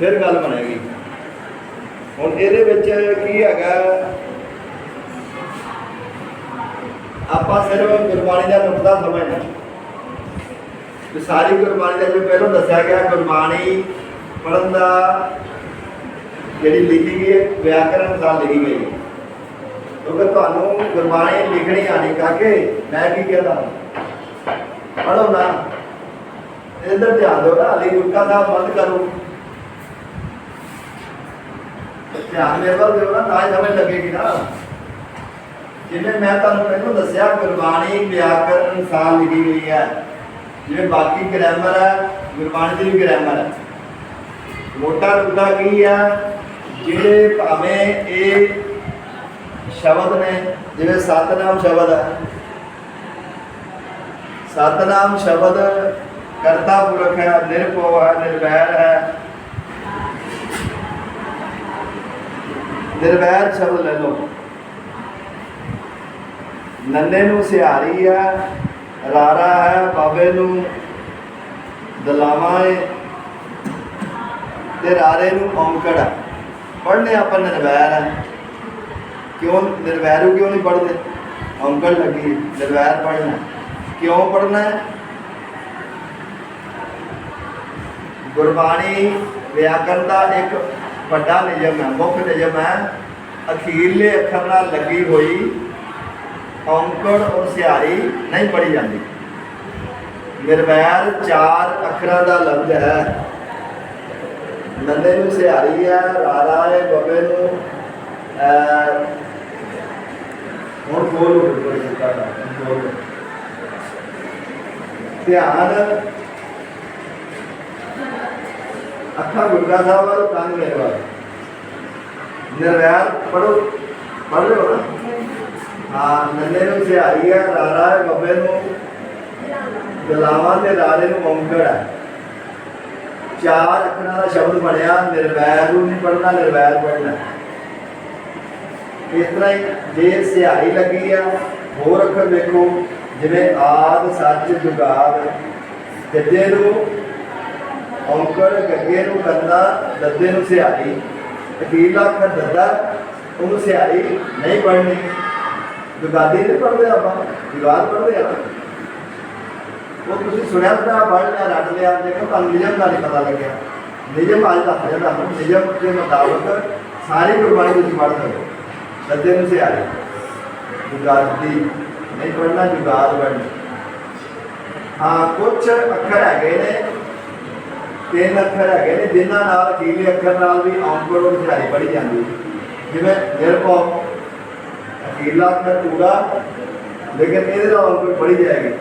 ਫਿਰ ਗੱਲ ਬਣੇਗੀ। ਹੁਣ ਇਹਦੇ ਵਿੱਚ ਕੀ ਹੈਗਾ? ਆਪਾਂ ਸਿਰਫ ਗੁਰਬਾਣੀ ਦਾ ਨੁਕਤਾ ਸਮਝਣਾ ਕਿ ਸਾਰੀ ਗੁਰਬਾਣੀ ਦਾ ਜੋ ਪਹਿਲਾਂ ਦੱਸਿਆ ਗਿਆ, ਗੁਰਬਾਣੀ ਪੜਨ ਦਾ ਜਿਹੜੀ ਲਿਖੀ ਗਈ ਹੈ ਵਿਆਕਰਣ ਅਨੁਸਾਰ ਲਿਖੀ ਗਈ ਹੈ। ਕਿਉਂਕਿ ਤੁਹਾਨੂੰ ਗੁਰਬਾਣੀ ਲਿਖਣੀ ਆਣੀ ਕਾਕੇ, ਮੈਂ ਕੀ ਕਹਿੰਦਾ? ਪੜੋ ਨਾ। ਇਧਰ ਧਿਆਨ ਦਿਓ ਨਾ, ਅਲੀ ਗੁਰਕਾ ਸਾਹਿਬ ਬੰਦ ਕਰੋ। ਧਿਆਨ ਮੇਰੇ ਵੱਲ ਦਿਓ ਨਾ ਤਾਂ ਹੀ ਸਮਝ ਲੱਗੇਗੀ ਨਾ। ਜਿਵੇਂ ਮੈਂ ਤੁਹਾਨੂੰ ਪਹਿਲਾਂ ਦੱਸਿਆ, ਗੁਰਬਾਣੀ ਵਿਆਕਰਣ ਅਨੁਸਾਰ ਲਿਖੀ ਗਈ ਹੈ। ਜਿਵੇਂ ਬਾਕੀ ਗ੍ਰਾਮਰ ਹੈ, ਗੁਰਬਾਣੀ ਦੀ ਵੀ ਗ੍ਰਾਮਰ ਹੈ। ਮੋਟਾ ਰੁੱਦਾ ਕੀ ਹੈ? ਜਿਹੜੇ ਭਾਵੇਂ ਇਹ ਸ਼ਬਦ ਨੇ, ਜਿਵੇਂ ਸਤਨਾਮ ਸ਼ਬਦ ਹੈ। ਸਤਨਾਮ ਸ਼ਬਦ ਕਰਤਾ ਪੁਰਖ ਹੈ, ਨਿਰਭਉ ਹੈ, ਨਿਰਵੈਰ ਹੈ। ਨਿਰਵੈਰ ਸ਼ਬਦ ਲੈ ਲਓ ਨੰਨੇ ਨੂੰ ਸਿਹਾਰੀ ਹੈ, ਰਾਰਾ ਹੈ, ਬਾਬੇ ਨੂੰ ਦਲਾਵਾ ਹੈ ਤੇ ਰਾਰੇ ਨੂੰ ਔਂਕੜ ਹੈ। ਪੜ੍ਹਨੇ ਆਪਾਂ ਨਿਰਵੈਰ ਹੈ। ਕਿਉਂ ਨਿਰਵੈਰੂ ਕਿਉਂ ਨਹੀਂ ਪੜ੍ਹਦੇ? ਔਂਕੜ ਲੱਗੀ ਨਿਰਵੈਰ ਪੜ੍ਹਨਾ ਕਿਉਂ ਪੜ੍ਹਨਾ ਹੈ? ਗੁਰਬਾਣੀ ਵਿਆਕਰਨ ਦਾ ਇੱਕ ਵੱਡਾ ਨਿਯਮ ਹੈ ਮੁੱਖ ਨਿਯਮ ਹੈ ਅਖੀਰਲੇ ਅੱਖਰ ਨਾਲ ਲੱਗੀ ਹੋਈ ਔਂਕੜ ਔਰ ਸਿਹਾਰੀ ਨਹੀਂ ਪੜੀ ਜਾਂਦੀ। ਨਿਰਵੈਰ ਚਾਰ ਅੱਖਰਾਂ ਦਾ ਲਫ਼ਜ਼ ਹੈ। ਨੰਦੇ ਨੂੰ ਸਿਹਾਰੀ ਹੈ, ਰਾਰਾ ਹੈ ਬੱਬੇ ਨੂੰ ਹੁਣ ਬੋਲ ਬੋਲ ਧਿਆਨ ਅੱਖਾਂ ਗੁਰਗਾ ਸਾਹਿਬ ਵੱਲ ਕੰਨ ਮੇਰੇ ਵੱਲ ਨਿਰਵੈਰ ਪੜੋ ਪੜ ਰਹੇ ਨਾ? ਹਾਂ, ਨੰਨੇ ਨੂੰ ਸਿਹਾਰੀ ਹੈ ਰਾਰਾ ਹੈ, ਬੱਬੇ ਨੂੰ। ਗਲਾਵਾਂ ਤੇ ਰਾਰੇ ਨੂੰ ਔਂਕੜ ਹੈ। ਚਾਰ ਅੱਖਰਾਂ ਦਾ ਸ਼ਬਦ ਬਣਿਆ, ਨਿਰਵੈਰ ਨੂੰ ਨਹੀਂ ਪੜਨਾ ਨਿਰਵੈਰ ਪੜਨਾ ਇਸ ਤਰ੍ਹਾਂ ਹੀ ਜੇ ਸਿਹਾਰੀ ਲੱਗੀ ਆ, ਹੋਰ ਅੱਖਰ ਦੇਖੋ ਜਿਵੇਂ ਆਦ, ਸੱਚ, ਜੁਗਾਦ। ਗੱਜੇ ਨੂੰ ਔਂਕੜ ਗੱਗੇ ਨੂੰ ਕੰਨਾ ਦੱਦੇ ਨੂੰ ਸਿਹਾਰੀ। ਅਖੀਰਲਾ ਅੱਖਰ ਦੱਦਾ, ਉਹਨੂੰ ਸਿਹਾਰੀ ਨਹੀਂ ਪੜਨੀ ਜੁਗਾਦੀ ਨਹੀਂ ਪੜਦੇ ਆਪਾਂ ਜੁਗਾਦ ਪੜਦੇ ਆ। ਉਹ ਤੁਸੀਂ ਸੁਣਿਆ ਤਾਂ ਪੜ੍ਹ ਲਿਆ, ਰੱਟ ਲਿਆ ਦੇਖੋ ਤੁਹਾਨੂੰ ਨਿਯਮ ਦਾ ਨਹੀਂ ਪਤਾ ਲੱਗਿਆ। ਨਿਯਮ ਅੱਜ ਦੱਸ ਜਾਂਦਾ ਹੁਣ, ਨਿਯਮ ਦੇ ਮੁਤਾਬਕ ਸਾਰੀ ਗੁਰਬਾਣੀ ਤੁਸੀਂ ਪੜ੍ਹ ਸਕਦੇ ਦੱਦੇ ਨੂੰ ਸਿਆਰੇ ਜੁਗਾਦੀ ਨਹੀਂ ਪੜ੍ਹਨਾ ਜੁਗਾਦ ਪੜ੍ਹਨਾ ਹਾਂ ਕੁਝ ਅੱਖਰ ਹੈਗੇ ਨੇ ਤਿੰਨ ਅੱਖਰ ਹੈਗੇ ਨੇ, ਜਿਨ੍ਹਾਂ ਨਾਲ ਅਖੀਰਲੇ ਅੱਖਰ ਨਾਲ ਵੀ ਔਂਕੜ ਔਰ ਸਿਆਰੀ ਪੜ੍ਹੀ ਜਾਂਦੀ। ਹੈ। ਜਿਵੇਂ ਨਿਰਭਉ ਅਖੀਰਲਾ ਅੱਖਰ ਪੂਰਾ, ਲੇਕਿਨ ਇਹਦੇ ਨਾਲ ਔਂਕੜ ਪੜ੍ਹੀ ਜਾਏਗੀ।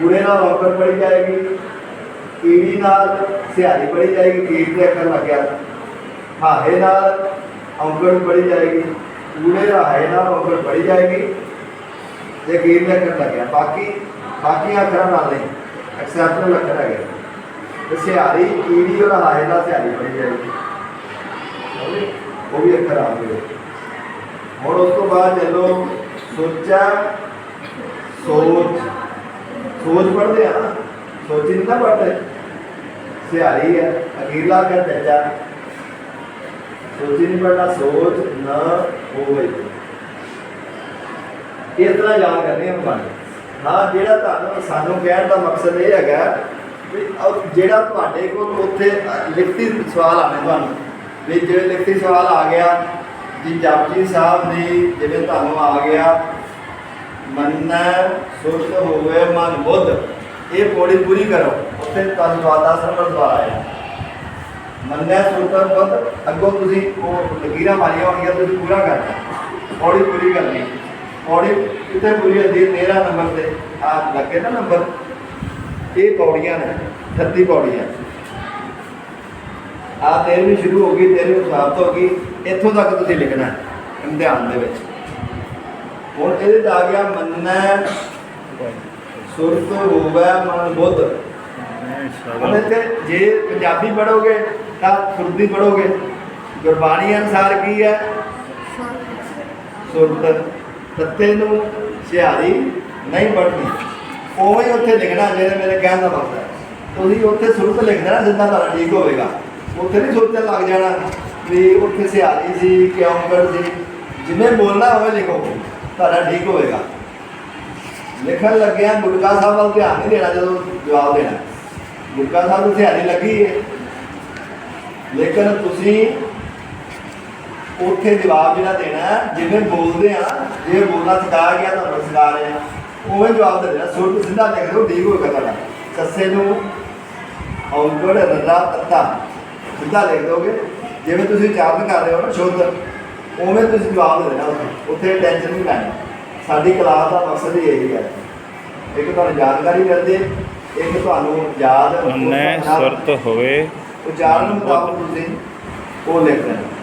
ਪੂਰੇ ਨਾਲ ਔਂਕੜ ਪੜੀ ਜਾਏਗੀ, ਕੀੜੀ ਨਾਲ ਸਿਹਾਰੀ ਪੜੀ ਜਾਏਗੀ, ਕੀੜ ਦੇ ਅੱਖਰ ਲੱਗਿਆ ਹਾਹੇ ਨਾਲ ਔਂਕੜ ਪੜੀ ਜਾਏਗੀ, ਪੂਰੇ ਹਾਹੇ ਨਾਲ ਔਂਕੜ ਪੜੀ ਜਾਏਗੀ ਜੇ ਕੀੜ ਦੇ ਅੱਖਰ ਲੱਗਿਆ ਬਾਕੀ ਬਾਕੀ ਅੱਖਰਾਂ ਨਾਲ ਨਹੀਂ ਐਕਸੈਪਸ਼ਨਲ ਅੱਖਰ ਹੈਗੇ। ਤੇ ਸਿਹਾਰੀ ਕੀੜੀ ਔਰ ਹਾਹੇ ਨਾਲ ਸਿਹਾਰੀ ਪੜੀ ਜਾਏਗੀ ਉਹ ਵੀ ਅੱਖਰ ਆ ਗਏ ਹੁਣ ਉਸ ਤੋਂ ਬਾਅਦ ਚੱਲੋ ਸੋਚਾ, ਸੋਚ। ਸੋਚ ਪੜਦੇ ਆ ਨਾ। ਸੋਚੀ ਨਹੀਂ ਨਾ ਪੜਦੇ ਸਿਹਾਰੀ ਹੈ ਅਕੀਲਾ ਕਰ ਦੱਜਾ ਸੋਚੀ ਨਹੀਂ ਪੜਨਾ ਸੋਚ ਨਾ ਹੋਵੇ। ਇਸ ਤਰ੍ਹਾਂ ਯਾਦ ਕਰਨੀ ਹੈ ਬਾਣੀ ਹਾਂ, ਜਿਹੜਾ ਤੁਹਾਨੂੰ ਸਾਨੂੰ ਕਹਿਣ ਦਾ ਮਕਸਦ ਇਹ ਹੈਗਾ ਵੀ ਜਿਹੜਾ ਤੁਹਾਡੇ ਕੋਲ ਉੱਥੇ ਲਿਖਤੀ ਸਵਾਲ ਆਣੇ ਤੁਹਾਨੂੰ। ਵੀ ਜਿਹੜੇ ਲਿਖਤੀ ਸਵਾਲ ਆ ਗਿਆ, ਜੀ ਜਾਪਜੀ ਸਾਹਿਬ ਦੀ ਜਿਵੇਂ ਤੁਹਾਨੂੰ ਆ ਗਿਆ, ਮੰਨੈ ਸੁਰਤ ਹੋਵੇ ਮਨ ਬੁੱਧ, ਇਹ ਪੌੜੀ ਪੂਰੀ ਕਰੋ। ਉੱਥੇ ਤੁਹਾਨੂੰ ਦਵਾਦਾ ਸਰਵਰ ਦੁਆਰਾ ਆਇਆ ਮੰਨੈ ਸੁਰਤ ਬੁੱਧ, ਅੱਗੋਂ ਤੁਸੀਂ ਉਹ ਲਕੀਰਾਂ ਮਾਰੀਆਂ ਹੋਣਗੀਆਂ, ਤੁਸੀਂ ਪੂਰਾ ਕਰਨਾ। ਪੌੜੀ ਪੂਰੀ ਕਰਨੀ। ਪੌੜੀ ਕਿੱਥੇ ਪੂਰੀ ਹੁੰਦੀ ਹੈ? 13 ਨੰਬਰ ਤੇ। ਆ ਲੱਗੇ ਨਾ ਨੰਬਰ। ਇਹ ਪੌੜੀਆਂ ਨੇ 36 ਪੌੜੀਆਂ। ਆ 13ਵੀਂ ਸ਼ੁਰੂ ਹੋ ਗਈ 13ਵੀਂ ਸਮਾਪਤ ਹੋ ਗਈ। ਇੱਥੋਂ ਤੱਕ ਤੁਸੀਂ ਲਿਖਣਾ ਹੈ ਇਮਤਿਹਾਨ ਦੇ ਵਿੱਚ। ਹੁਣ ਇਹਦੇ ਚ ਆ ਗਿਆ ਮੰਨੈ ਸੁਰਤ ਹੋਵੇ ਮਨ ਬੁੱਧ। ਇੱਥੇ ਜੇ ਪੰਜਾਬੀ ਪੜੋਗੇ ਤਾਂ ਸੁਰਤੀ ਪੜੋਗੇ ਗੁਰਬਾਣੀ ਅਨੁਸਾਰ ਕੀ ਹੈ? ਸੁਰਤ। ਤੱਤੇ ਨੂੰ ਸਿਹਾਰੀ ਨਹੀਂ ਪੜਨੀ ਉਵੇਂ ਉੱਥੇ ਲਿਖਣਾ, ਜਿਹੜੇ ਮੇਰੇ ਕਹਿਣ ਦਾ ਮਤਲਬ ਹੈ। ਤੁਸੀਂ ਉੱਥੇ ਸੁਰਤ ਲਿਖ ਦੇਣਾ ਜਿੱਦਾਂ ਤੁਹਾਡਾ ਠੀਕ ਹੋਵੇਗਾ। ਉੱਥੇ ਨਹੀਂ ਸੋਚਣ ਲੱਗ ਜਾਣਾ ਵੀ ਉੱਥੇ ਸਿਆਰੀ ਸੀ ਕਿ ਸੀ। ਜਿਵੇਂ ਬੋਲਣਾ ਹੋਵੇ ਲਿਖੋ, ਤੁਹਾਡਾ ਠੀਕ ਹੋਵੇਗਾ। ਲਿਖਣ ਲੱਗਿਆ ਗੁਰਕਾ ਸਾਹਿਬ ਵੱਲ ਧਿਆਨ ਨਹੀਂ ਦੇਣਾ ਜਦੋਂ ਜਵਾਬ ਦੇਣਾ। ਗੁਟਕਾ ਸਾਹਿਬ ਨੂੰ ਧਿਆਨੀ ਲੱਗੀ ਹੈ ਲੇਕਿਨ ਤੁਸੀਂ ਉੱਥੇ ਜਵਾਬ ਜਿਹੜਾ ਦੇਣਾ ਜਿਵੇਂ ਬੋਲਦੇ ਆ ਜੇ ਬੋਲਣਾ ਸਿਖਾ ਗਿਆ ਤੁਹਾਨੂੰ ਸਿਖਾ ਰਹੇ। ਆ ਉਵੇਂ ਜਵਾਬ ਦੇ ਦੇਣਾ ਸੁਰ ਸਿੱਧਾ ਲਿਖ ਦਿਓ ਠੀਕ ਹੋਏਗਾ ਤੁਹਾਡਾ। ਸੱਸੇ ਨੂੰ ਔਂਕੜ ਰੱਰਾ ਤੱਤਾ ਸਿੱਧਾ ਲਿਖ ਦੋਗੇ। ਜਿਵੇਂ ਤੁਸੀਂ ਉਚਾਰਨ ਕਰ ਰਹੇ ਹੋ ਨਾ ਸ਼ੁੱਧ ਉਵੇਂ ਤੁਸੀਂ ਜਵਾਬ ਦੇ ਦੇਣਾ ਉੱਥੇ। ਉੱਥੇ ਟੈਨਸ਼ਨ ਨਹੀਂ ਲੈਣੀ। ਸਾਡੀ ਕਲਾਸ ਦਾ ਮਕਸਦ ਹੀ ਇਹੀ ਹੈ। ਇੱਕ ਤੁਹਾਨੂੰ ਜਾਣਕਾਰੀ ਮਿਲਦੀ ਇੱਕ ਤੁਹਾਨੂੰ ਯਾਦ ਉਨੇ ਸੁਰਤ ਹੋਵੇ। ਉਚਾਰਨ ਮੁਤਾਬਕ ਤੁਸੀਂ ਉਹ ਲਿਖ ਦੇਣਾ